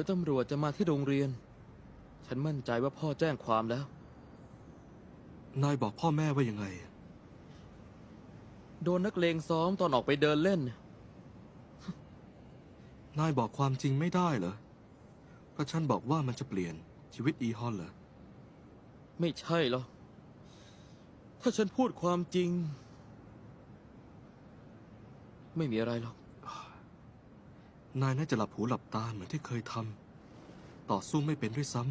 ยวตำรวจจะมาที่โรงเรียน ฉันมั่นใจว่าพ่อแจ้งความแล้ว นายบอกพ่อแม่ว่ายังไง โดนนักเลงซ้อมตอนออกไปเดินเล่น นายบอกความจริงไม่ได้เหรอเพราะฉันบอกว่ามันจะเปลี่ยนชีวิตอีฮอนเหรอ ไม่ใช่หรอก ถ้าฉันพูดความจริง ไม่มีอะไรหรอก นายน่าจะหลับหูหลับตาเหมือนที่เคยทำต่อสู้ไม่เป็นด้วยซ้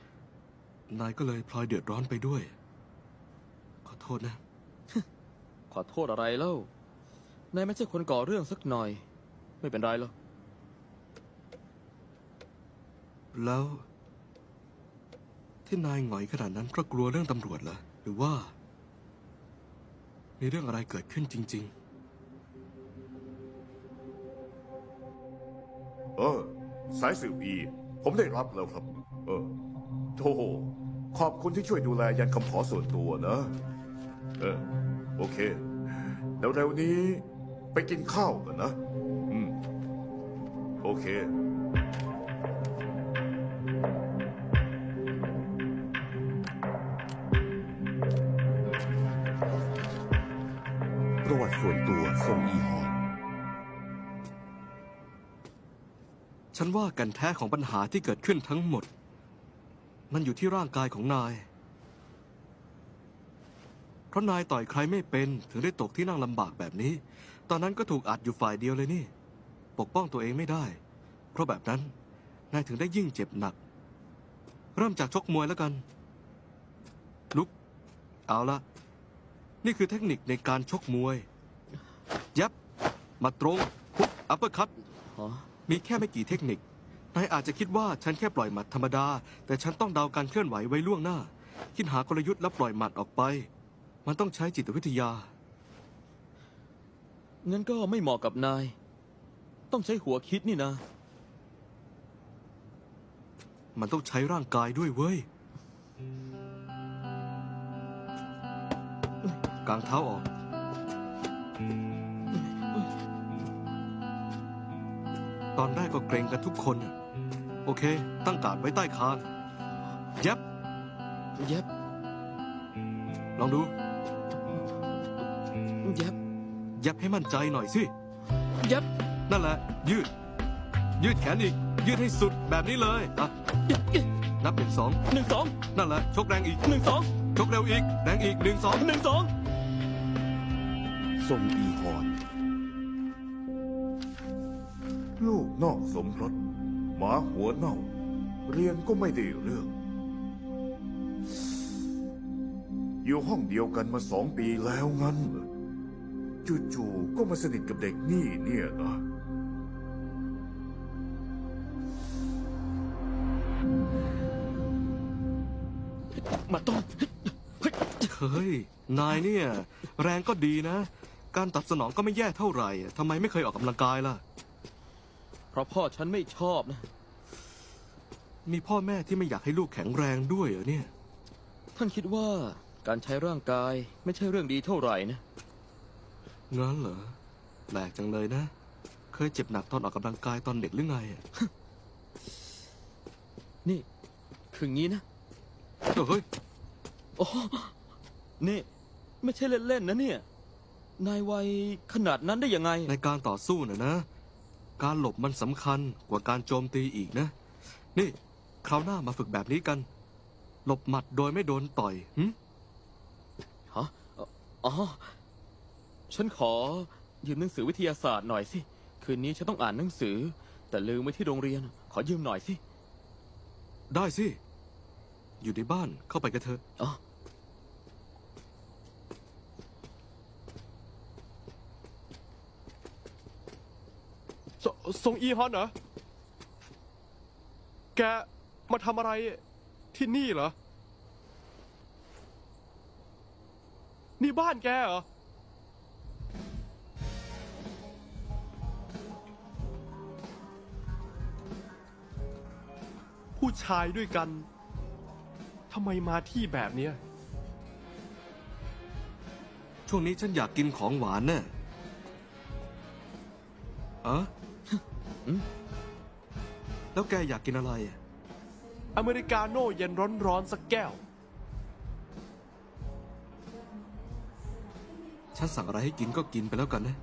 ำนายก็เลยพลอยเดือดร้อนไปด้วย ขอโทษนะ ขอโทษอะไรเล่า นายไม่ใช่คนก่อเรื่องสักหน่อย ไม่เป็นไรหรอก แล้ว ที่นายหงอยขนาดนั้นเพราะกลัวเรื่องตำรวจเหรอหรือว่า มีเรื่องอะไรเกิดขึ้นจริง เออ สายสืบอีผมได้รับแล้วครับ เออโธ่ขอบคุณที่ช่วยดูแลยันคำขอส่วนตัวนะ เออ โอเค แล้วเร็วๆนี้ไปกินข้าวกันนะ อืม โอเคประวัติส่วนตัวทรงอีฮอ ฉันว่ากันแท้ของปัญหาที่เกิดขึ้นทั้งหมด มันอยู่ที่ร่างกายของนาย เพราะนายต่อยใครไม่เป็นถึงได้ตกที่นั่งลำบากแบบนี้ ตอนนั้นก็ถูกอัดอยู่ฝ่ายเดียวเลยนี่ ปกป้องตัวเองไม่ได้ เพราะแบบนั้นนายถึงได้ยิ่งเจ็บหนัก เริ่มจากชกมวยแล้วกัน ลุก เอาละ นี่คือเทคนิคในการชกมวย ยับ มาตรงฮุกอัปเปอร์คัตอ๋อ มีแค่ไม่กี่เทคนิคนายอาจจะคิดว่าฉันแค่ปล่อยหมัดธรรมดา แต่ฉันต้องเดาการเคลื่อนไหวไว้ล่วงหน้า คิดหากลยุทธ์แล้วปล่อยหมัดออกไป มันต้องใช้จิตวิทยา งั้นก็ไม่เหมาะกับนาย ต้องใช้หัวคิดนี่นะ มันต้องใช้ร่างกายด้วยเว้ย กางเท้าออก ตอนแรกก็เกรงกันทุกคนน่ะโอเค ตั้งการดไว้ใต้คางเย็บเย็บลองดูเย็บเย็บให้มั่นใจหน่อยสิ เย็บนั่นแหละ ยืด ยืดแขนอีก ยืดให้สุดแบบนี้เลยอะนับเป็นสองหนึ่งสองนั่นแหละ ชกแรงอีกหนึ่งสองชกเร็วอีก แรงอีกหนึ่งสองหนึ่งสอง ทรงอีฮอน ลูกนอกสมรสหมาหัวเน่า เรียนก็ไม่ได้เรื่อง อยู่ห้องเดียวกันมาสองปีแล้วงั้นจู่ๆก็มาสนิทกับเด็กนี่เนี่ยนะมาต้มเฮ้ย นายเนี่ย แรงก็ดีนะ การตอบสนองก็ไม่แย่เท่าไหร่ทำไมไม่เคยออกกำลังกายล่ะ เพราะพ่อฉันไม่ชอบนะ มีพ่อแม่ที่ไม่อยากให้ลูกแข็งแรงด้วยเหรอเนี่ย ท่านคิดว่าการใช้ร่างกายไม่ใช่เรื่องดีเท่าไหร่นะ งั้นเหรอ แปลกจังเลยนะ เคยเจ็บหนักตอนออกกำลังกายตอนเด็กหรือไงอะนี่ คืองี้นะ เฮ้ย โอ้นี่ ไม่ใช่เล่นๆนะเนี่ย นายวัยขนาดนั้นได้ยังไง ในการต่อสู้น่ะนะ การหลบมันสำคัญกว่าการโจมตีอีกนะ นี่ คราวหน้ามาฝึกแบบนี้กัน หลบหมัดโดยไม่โดนต่อยหึฮะอ๋อ ฉันขอยืมหนังสือวิทยาศาสตร์หน่อยสิ คืนนี้ฉันต้องอ่านหนังสือ แต่ลืมไว้ที่โรงเรียน ขอยืมหน่อยสิ ได้สิ อยู่ในบ้านเข้าไปกันเถอะ อ๋อ สทรงอีฮอนเหรอ แกมาทำอะไรที่นี่เหรอ นี่บ้านแกเหรอ ผู้ชายด้วยกันทำไมมาที่แบบเนี้ยช่วงนี้ฉันอยากกินของหวานน่ะอะ แล้วแกอยากกินอะไรอะอเมริกาโน่เย็นร้อนๆสักแก้ว ฉันสั่งอะไรให้กินก็กินไปแล้วกันนะ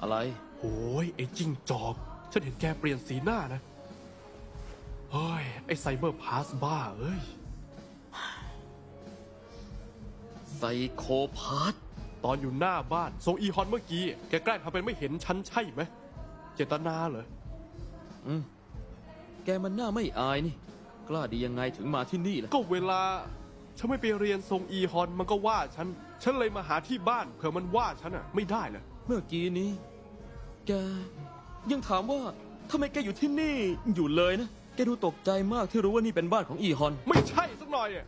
อะไร โอ้ยไอ้จิ้งจอก ฉันเห็นแกเปลี่ยนสีหน้านะ เฮ้ย ไอ้ไซเบอร์พาสบ้าเอ้ย ไซโคพาธตอนอยู่หน้าบ้านทรงอีฮอนเมื่อกี้ แกแกล้งทำเป็นไม่เห็นฉันใช่ไหม เจตนาเหรอแกมันหน้าไม่อายนี่ กล้าดียังไงถึงมาที่นี่ล่ะ ก็เวลา ฉันไม่ไปเรียนทรงอีฮอนมันก็ว่าฉัน ฉันเลยมาหาที่บ้านเผื่อมันว่าฉันอะ ไม่ได้เลยเมื่อกี้นี้ แก ยังถามว่าทำไมแกอยู่ที่นี่อยู่เลยนะ แกดูตกใจมากที่รู้ว่านี่เป็นบ้านของอีฮอน ไม่ใช่สักหน่อยอะ